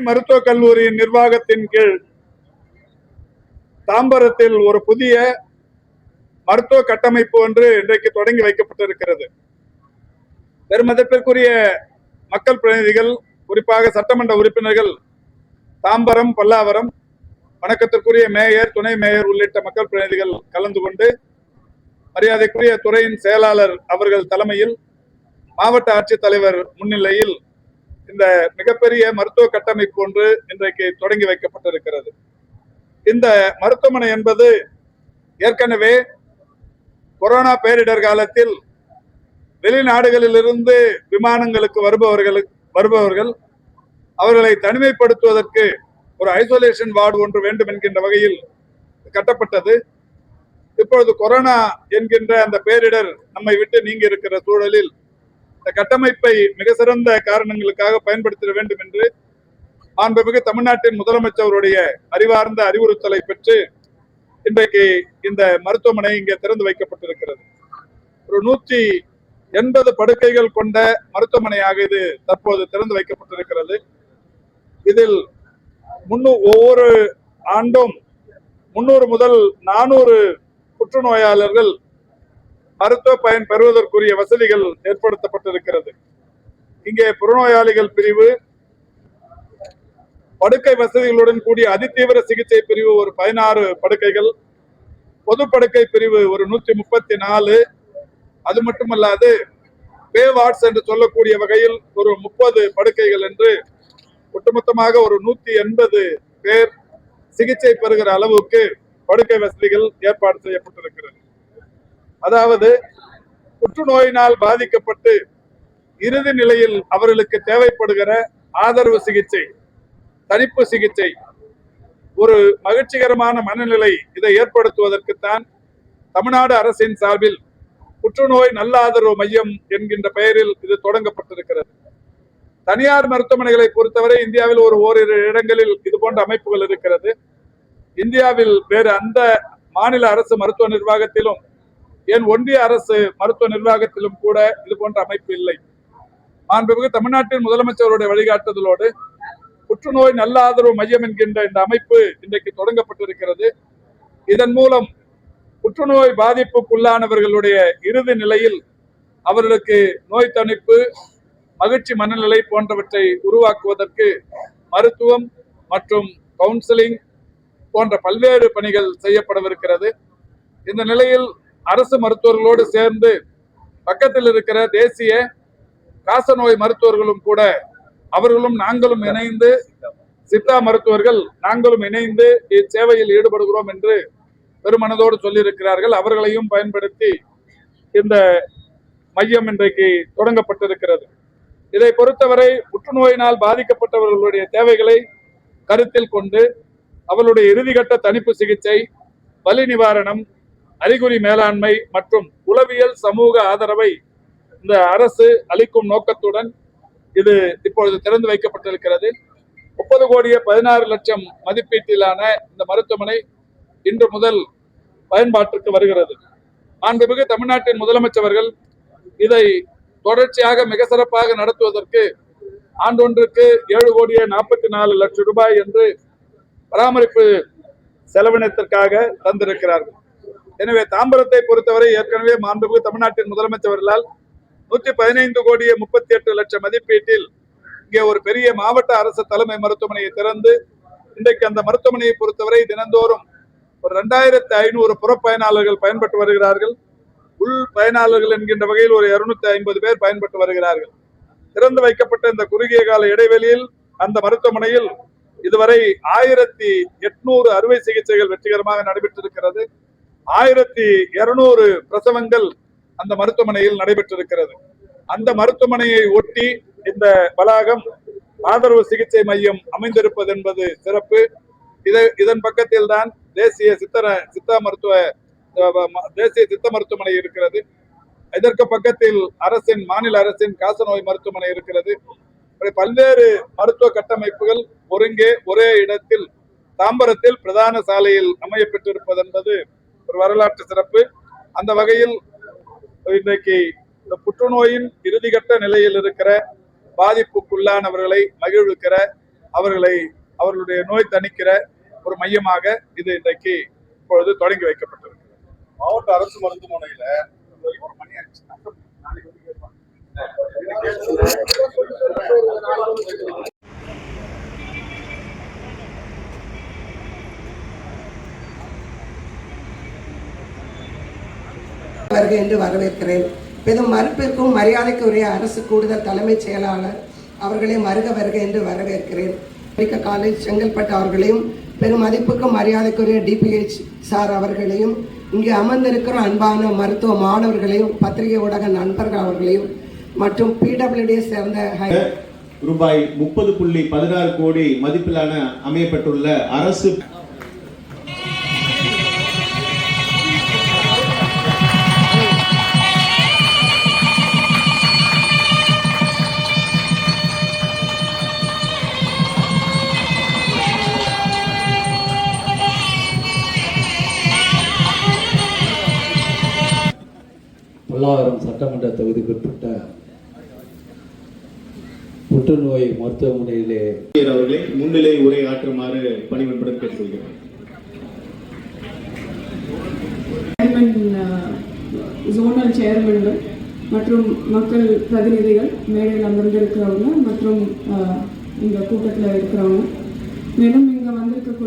மருத்துவக் கல்லூரியின் நிர்வாகத்தின் கீழ் தாம்பரத்தில் ஒரு புதிய மருத்துவ கட்டமைப்பு ஒன்று இன்றைக்கு தொடங்கி வைக்கப்பட்டிருக்கிறது. பெருமதிப்பிற்குரிய மக்கள் பிரதிநிதிகள் குறிப்பாக சட்டமன்ற உறுப்பினர்கள் தாம்பரம் பல்லாவரம் வணக்கத்திற்குரிய மேயர் துணை மேயர் உள்ளிட்ட மக்கள் பிரதிநிதிகள் கலந்து கொண்டு மரியாதைக்குரிய துறையின் செயலாளர் அவர்கள் தலைமையில் மாவட்ட ஆட்சித்தலைவர் முன்னிலையில் இந்த மிகப்பெரிய மருத்துவ கட்டமைப்பு ஒன்று இன்றைக்கு தொடங்கி வைக்கப்பட்டிருக்கிறது. இந்த மருத்துவமனை என்பது ஏற்கனவே கொரோனா பேரிடர் காலத்தில் வெளிநாடுகளிலிருந்து விமானங்களுக்கு வருபவர்களுக்கு வருபவர்கள் அவர்களை தனிமைப்படுத்துவதற்கு ஒரு ஐசோலேஷன் வார்டு ஒன்று வேண்டும் என்கின்ற வகையில் கட்டப்பட்டது. இப்பொழுது கொரோனா என்கின்ற அந்த பேரிடர் நம்மை விட்டு நீங்கி இருக்கிற சூழலில் இந்த கட்டமைப்பை மிக சிறந்த காரணங்களுக்காக பயன்படுத்த வேண்டும் என்று மாண்புமிகு தமிழ்நாட்டின் முதலமைச்சருடைய அறிவார்ந்த அறிவுறுத்தலை பெற்று இன்றைக்கு இந்த மருத்துவமனை இங்கே திறந்து வைக்கப்பட்டிருக்கிறது. ஒரு நூற்றி எண்பது படுக்கைகள் கொண்ட மருத்துவமனையாக இது தற்போது திறந்து வைக்கப்பட்டிருக்கிறது. இதில் முன்னூ ஒவ்வொரு ஆண்டும் முன்னூறு முதல் நானூறு புற்றுநோயாளர்கள் மருத்துவ பயன் பெறுவதற்குரிய வசதிகள் ஏற்படுத்தப்பட்டிருக்கிறது. இங்கே புறநோயாளிகள் பிரிவு படுக்கை வசதிகளுடன் கூடிய அதிதீவிர சிகிச்சை பிரிவு ஒரு பதினாறு படுக்கைகள் பொது படுக்கை பிரிவு ஒரு நூற்றி முப்பத்தி நாலு. அது மட்டுமல்லாது பே வார்ட்ஸ் என்று சொல்லக்கூடிய வகையில் ஒரு முப்பது படுக்கைகள் என்று ஒட்டுமொத்தமாக ஒரு நூத்தி எண்பது பேர் சிகிச்சை பெறுகிற அளவுக்கு படுக்கை வசதிகள் ஏற்பாடு செய்யப்பட்டிருக்கிறது. அதாவது புற்றுநோயினால் பாதிக்கப்பட்டு இறுதி நிலையில் அவர்களுக்கு தேவைப்படுகிற ஆதரவு சிகிச்சை தனிப்பு சிகிச்சை ஒரு மகிழ்ச்சிகரமான மனநிலை இதை ஏற்படுத்துவதற்குத்தான் தமிழ்நாடு அரசின் சார்பில் புற்றுநோய் நல்ல ஆதரவு மையம் என்கின்ற பெயரில் இது தொடங்கப்பட்டிருக்கிறது. தனியார் மருத்துவமனைகளை பொறுத்தவரை இந்தியாவில் ஒரு ஓரிரு இடங்களில் இது போன்ற அமைப்புகள் இருக்கிறது. இந்தியாவில் வேறு அந்த மாநில அரசு மருத்துவ நிர்வாகத்திலும் ஏன் ஒன்றிய அரசு மருத்துவ நிர்வாகத்திலும் கூட இது போன்ற அமைப்பு இல்லை. மாண்புமிகு தமிழ்நாட்டின் முதலமைச்சருடைய வழிகாட்டுதலோடு புற்றுநோய் நல்ல ஆதரவு மையம் என்கின்ற இந்த அமைப்பு இன்றைக்கு தொடங்கப்பட்டிருக்கிறது. இதன் மூலம் புற்றுநோய் பாதிப்புக்குள்ளானவர்களுடைய இறுதி நிலையில் அவர்களுக்கு நோய் தணிப்பு மகிழ்ச்சி மனநிலை போன்றவற்றை உருவாக்குவதற்கு மருத்துவம் மற்றும் கவுன்சிலிங் போன்ற பல்வேறு பணிகள் செய்யப்படவிருக்கிறது. இந்த நிலையில் அரசு மருத்துவர்களோடு சேர்ந்து பக்கத்தில் இருக்கிற தேசிய காசநோய் மருத்துவர்களும் கூட அவர்களும் நாங்களும் இணைந்து சித்தா மருத்துவர்கள் நாங்களும் இணைந்து இச்சேவையில் ஈடுபடுகிறோம் என்று பெருமனதோடு சொல்லியிருக்கிறார்கள். அவர்களையும் பயன்படுத்தி இந்த மையம் இன்றைக்கு தொடங்கப்பட்டிருக்கிறது. இதை பொறுத்தவரை புற்றுநோயினால் பாதிக்கப்பட்டவர்களுடைய தேவைகளை கருத்தில் கொண்டு அவளுடைய இறுதிக்கட்ட தணிப்பு சிகிச்சை வலி நிவாரணம் அறிகுறி மேலாண்மை மற்றும் உளவியல் சமூக ஆதரவை இந்த அரசு அளிக்கும் நோக்கத்துடன் இது இப்பொழுது திறந்து வைக்கப்பட்டிருக்கிறது. முப்பது கோடியே பதினாறு லட்சம் மதிப்பீட்டிலான இந்த மருத்துவமனை இன்று முதல் பயன்பாட்டிற்கு வருகிறது. மாண்புமிகு தமிழ்நாட்டின் முதலமைச்சர்கள் இதை தொடர்ச்சியாக மிக சிறப்பாக நடத்துவதற்கு ஆண்டொன்றுக்கு ஏழு கோடியே நாற்பத்தி நாலு லட்சம் ரூபாய் என்று பராமரிப்பு செலவினத்திற்காக தந்திருக்கிறார்கள். எனவே தாம்பரத்தை பொறுத்தவரை ஏற்கனவே மாண்புமிகு தமிழ்நாட்டின் முதலமைச்சர்களால் நூற்றி பதினைந்து கோடியே முப்பத்தி எட்டு லட்சம் மதிப்பீட்டில் இங்கே ஒரு பெரிய மாவட்ட அரசு தலைமை மருத்துவமனையை திறந்து இன்றைக்கு அந்த மருத்துவமனையை பொறுத்தவரை தினந்தோறும் ஒரு ரெண்டாயிரத்தி ஐநூறு புறப்பயனாளர்கள் பயன்பட்டு வருகிறார்கள். உள் பயனாளர்கள் என்கின்ற வகையில் ஒரு இருநூத்தி ஐம்பது பேர் பயன்பட்டு வருகிறார்கள். திறந்து வைக்கப்பட்ட இந்த குறுகிய கால இடைவெளியில் அந்த மருத்துவமனையில் இதுவரை ஆயிரத்தி எட்நூறு அறுவை சிகிச்சைகள் வெற்றிகரமாக நடைபெற்றிருக்கிறது. ஆயிரத்தி இருநூறு பிரசவங்கள் அந்த மருத்துவமனையில் நடைபெற்றிருக்கிறது. அந்த மருத்துவமனையை ஒட்டி இந்த வளாகம் ஆதரவு சிகிச்சை மையம் அமைந்திருப்பது என்பது சிறப்பு. இதை இதன் பக்கத்தில் தான் தேசிய சித்தர சித்தா மருத்துவ தேசிய சித்த மருத்துவமனை இருக்கிறது. இதற்கு பக்கத்தில் அரசின் மாநில அரசின் காசநோய் மருத்துவமனை இருக்கிறது. இப்படி பல்வேறு மருத்துவ கட்டமைப்புகள் ஒருங்கே ஒரே இடத்தில் தாம்பரத்தில் பிரதான சாலையில் அமைய என்பது ஒரு வரலாற்று சிறப்பு அந்த வகையில் இன்றைக்கு இந்த புற்றுநோயின் இறுதிகட்ட நிலையில் இருக்கிற பாதிப்புக்குள்ளானவர்களை மகிழ்விக்கிற அவர்களை அவர்களுடைய நோய் தணிக்கிற ஒரு மையமாக இது இன்றைக்கு இப்பொழுது தொடங்கி வைக்கப்பட்டது மாவட்ட அரசு மருத்துவமனையில ஒரு மணி ஆயிடுச்சு. நாளைக்கு வந்து கேட்பாங்க. வருக என்று வரவேற்கிறேன். பெரும் மறுப்பிற்கும் மரியாதைக்குரிய அரசு கூடுதல் தலைமைச் செயலாளர் அவர்களை மருக வருக என்று வரவேற்கிறேன். அமெரிக்க காலேஜ் செங்கல்பட்டு அவர்களையும் பெரும் மதிப்புக்கும் மரியாதைக்குரிய டிபிஹெச் சார் அவர்களையும் இங்கே அமர்ந்திருக்கிற அன்பான மருத்துவ மாணவர்களையும் பத்திரிகை ஊடக நண்பர்கள் அவர்களையும் மற்றும் பிடபிள்யூடியை சேர்ந்த ஹை ரூபாய் முப்பது புள்ளி பதினாறு கோடி மதிப்பிலான அமையப்பட்டுள்ள அரசு பல்லாவரம் சட்டமன்ற தொகுதிக்குட்பட்ட புற்றுநோய் மருத்துவமனையிலே அவர்களை முன்னிலை உரை ஆற்றுமாறு பணிவன்புடன் கேட்டுக்கொள்கிறேன். சேர்மன் ஜோனல் சேர்மன்கள் மற்றும் மக்கள் பிரதிநிதிகள் மேடையில் அமர்ந்திருக்கிறவங்க மற்றும் அஹ், இந்த கூட்டத்தில் இருக்கிறவங்க. மேலும் இங்கே வந்திருக்கக்கூடிய